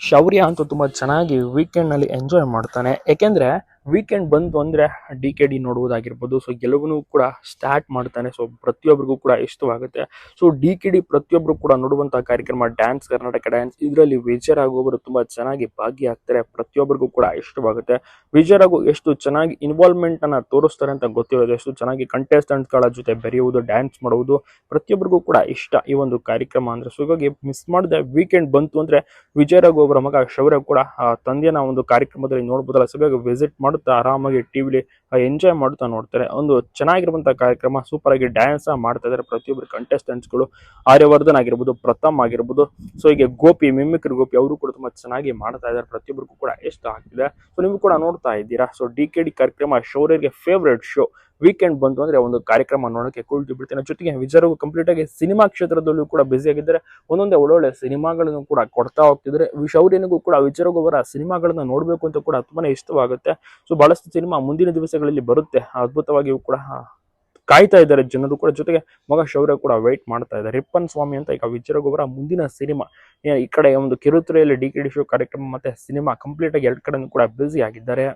ಶೌರ್ಯ ಅಂತೂ ತುಂಬ ಚೆನ್ನಾಗಿ ವೀಕೆಂಡ್ನಲ್ಲಿ ಎಂಜಾಯ್ ಮಾಡ್ತಾನೆ. ಯಾಕೆಂದರೆ ವೀಕೆಂಡ್ ಬಂತು ಅಂದರೆ ಡಿ ಕೆ ಡಿ ನೋಡುವುದಾಗಿರ್ಬೋದು. ಸೊ ಎಲ್ಲವನ್ನೂ ಕೂಡ ಸ್ಟಾರ್ಟ್ ಮಾಡ್ತಾನೆ. ಸೊ ಪ್ರತಿಯೊಬ್ಬರಿಗೂ ಕೂಡ ಇಷ್ಟವಾಗುತ್ತೆ. ಸೊ ಡಿ ಕೆ ಡಿ ಪ್ರತಿಯೊಬ್ಬರು ಕೂಡ ನೋಡುವಂಥ ಕಾರ್ಯಕ್ರಮ ಡ್ಯಾನ್ಸ್ ಕರ್ನಾಟಕ ಡ್ಯಾನ್ಸ್ ಇದರಲ್ಲಿ ವಿಜಯ ಆಗುವವರು ತುಂಬ ಚೆನ್ನಾಗಿ ಭಾಗಿಯಾಗ್ತಾರೆ. ಪ್ರತಿಯೊಬ್ಬರಿಗೂ ಕೂಡ ಇಷ್ಟವಾಗುತ್ತೆ. ವಿಜಯ ಆಗು ಎಷ್ಟು ಚೆನ್ನಾಗಿ ಇನ್ವಾಲ್ವ್ಮೆಂಟ್ ಅನ್ನ ತೋರಿಸ್ತಾರೆ ಅಂತ ಗೊತ್ತಿರೋದು ಎಷ್ಟು ಚೆನ್ನಾಗಿ contestants-ಗಳ ಜೊತೆ ಬೆರೆಯುವುದು ಡ್ಯಾನ್ಸ್ ಮಾಡುವುದು ಪ್ರತಿಯೊಬ್ಬರಿಗೂ ಕೂಡ ಇಷ್ಟ ಈ ಒಂದು ಕಾರ್ಯಕ್ರಮ ಅಂದ್ರೆ. ಸೊ ಹೀಗಾಗಿ ಮಿಸ್ ಮಾಡದೆ ವೀಕೆಂಡ್ ಬಂತು ಅಂದ್ರೆ ವಿಜಯ ಆಗುವವರ ಮಗ ಶೌರ್ಯ ಕೂಡ ಆ ತಂದೆನ ಒಂದು ಕಾರ್ಯಕ್ರಮದಲ್ಲಿ ನೋಡ್ಬೋದಲ್ಲ. ಸೊ ವಿಸಿಟ್ ವಿಸಿಟ್ ಮಾಡುತ್ತಾ ಆರಾಮಾಗಿ ಟಿವಿಲಿ ಎಂಜಾಯ್ ಮಾಡುತ್ತಾ ನೋಡ್ತಾರೆ. ಒಂದು ಚೆನ್ನಾಗಿರುವಂತಹ ಕಾರ್ಯಕ್ರಮ ಸೂಪರ್ ಆಗಿ ಡ್ಯಾನ್ಸ್ ಮಾಡ್ತಾ ಇದ್ದಾರೆ ಪ್ರತಿಯೊಬ್ಬರು ಕಂಟೆಸ್ಟೆಂಟ್ಸ್ಗಳು ಆರ್ಯವರ್ಧನ್ ಆಗಿರ್ಬೋದು, ಪ್ರಥಮ್ ಆಗಿರ್ಬೋದು. ಸೊ ಹೀಗೆ ಗೋಪಿ, ಮಿಮಿಕ್ರಿ ಗೋಪಿ ಅವರು ಕೂಡ ತುಂಬಾ ಚೆನ್ನಾಗಿ ಮಾಡ್ತಾ ಇದ್ದಾರೆ. ಪ್ರತಿಯೊಬ್ಬರಿಗೂ ಕೂಡ ಇಷ್ಟ ಆಗ್ತಿದೆ. ಸೊ ನೀವು ಕೂಡ ನೋಡ್ತಾ ಇದ್ದೀರಾ? ಸೊ ಡಿ ಕೆ ಡಿ ಕಾರ್ಯಕ್ರಮ, ಶೌರ್ಯರಿಗೆ ಫೇವ್ರೆಟ್ ಶೋ ವೀಕೆಂಡ್ ಬಂತು ಅಂದ್ರೆ ಒಂದು ಕಾರ್ಯಕ್ರಮ ನೋಡೋಕೆ ಕುಳಿತು ಬಿಡ್ತೇನೆ. ಜೊತೆಗೆ ವಿಜಯರು ಕಂಪ್ಲೀಟ್ ಆಗಿ ಸಿನಿಮಾ ಕ್ಷೇತ್ರದಲ್ಲೂ ಕೂಡ ಬ್ಯುಸಿ ಆಗಿದ್ದಾರೆ. ಒಂದೊಂದೇ ಒಳ್ಳೊಳ್ಳೆ ಸಿನಿಮಾಗಳನ್ನು ಕೂಡ ಕೊಡ್ತಾ ಹೋಗ್ತಿದ್ರೆ ಶೌರ್ಯನಿಗೂ ಕೂಡ ವಿಜಯರಾಘು ಅವರ ಸಿನಿಮಾಗಳನ್ನ ನೋಡಬೇಕು ಅಂತ ಕೂಡ ತುಂಬಾನೇ ಇಷ್ಟವಾಗುತ್ತೆ. ಸೊ ಬಹಳಷ್ಟು ಸಿನಿಮಾ ಮುಂದಿನ ದಿವಸಗಳಲ್ಲಿ ಬರುತ್ತೆ. ಅದ್ಭುತವಾಗಿಯೂ ಕೂಡ ಕಾಯ್ತಾ ಇದ್ದಾರೆ ಜನರು ಕೂಡ. ಜೊತೆಗೆ ಮಗ ಶೌರ್ಯ ಕೂಡ ವೆಯ್ಟ್ ಮಾಡ್ತಾ ಇದ್ದಾರೆ. ರಿಪ್ಪನ್ ಸ್ವಾಮಿ ಅಂತ ಈಗ ವಿಜಯರಾಘು ಅವರ ಮುಂದಿನ ಸಿನಿಮಾ ಈ ಕಡೆ ಒಂದು ಕಿರುತೆರೆಯಲ್ಲಿ ಡಿ ಕೆ ಡಿ ಶೋ ಕಾರ್ಯಕ್ರಮ ಮತ್ತೆ ಸಿನಿಮಾ ಕಂಪ್ಲೀಟ್ ಆಗಿ ಎರಡು ಕಡೆ ಕೂಡ ಬ್ಯುಸಿ ಆಗಿದ್ದಾರೆ.